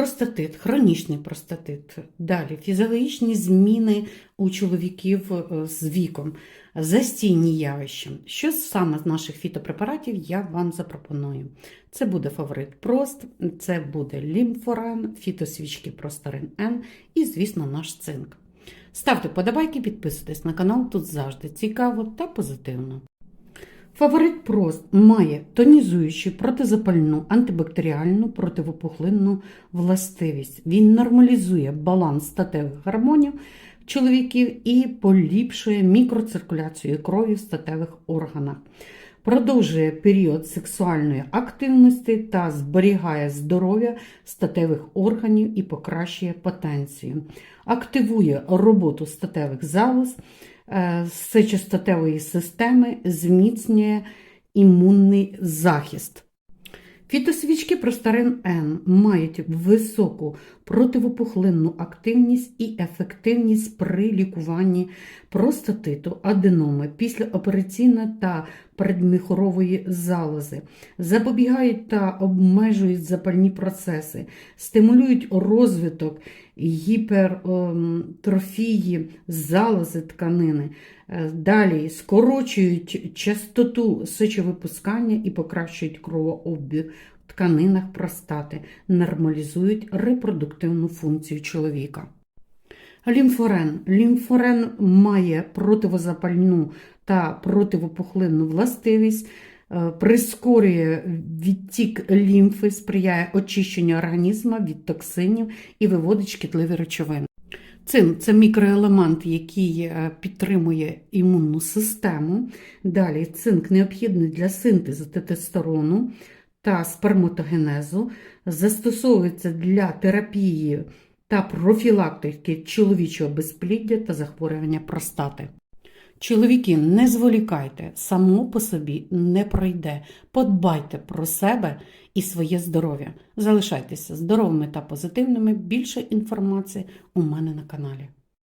Простатит, хронічний простатит. Далі фізіологічні зміни у чоловіків е, з віком, застійні явища. Що саме з наших фітопрепаратів я вам запропоную? Це буде фаворит Прост, це буде лімфоран, фітосвічки Простарин Н і, звісно, наш цинк. Ставте подобайки, підписуйтесь на канал, тут завжди цікаво та позитивно. Фаворит Прост має тонізуючу, протизапальну, антибактеріальну, противопухлинну властивість. Він нормалізує баланс статевих гормонів чоловіків і поліпшує мікроциркуляцію крові в статевих органах. Продовжує період сексуальної активності та зберігає здоров'я статевих органів і покращує потенцію. Активує роботу статевих залоз, сечостатевої системи, зміцнює імунний захист. Фітосвічки Простарин Н мають високу противопухлинну активність і ефективність при лікуванні простатиту, аденоми, післяопераційної та передміхорової залози, запобігають та обмежують запальні процеси, стимулюють розвиток гіпертрофії залози тканини. Е, Далі скорочують частоту сечовипускання і покращують кровообіг в тканинах простати, нормалізують репродуктивну функцію чоловіка. Лімфорен. Лімфорен має противозапальну та противопухлинну властивість, прискорює відтік лімфи, сприяє очищенню організму від токсинів і виводить шкідливі речовини. Цинк це мікроелемент, який е, підтримує імунну систему. Далі цинк необхідний для синтезу тестостерону та сперматогенезу, застосовується для терапії та профілактики чоловічого безпліддя та захворювання простати. Чоловіки, не зволікайте, само по собі не пройде. Подбайте про себе і своє здоров'я. Залишайтеся здоровими та позитивними. Більше інформації у мене на каналі.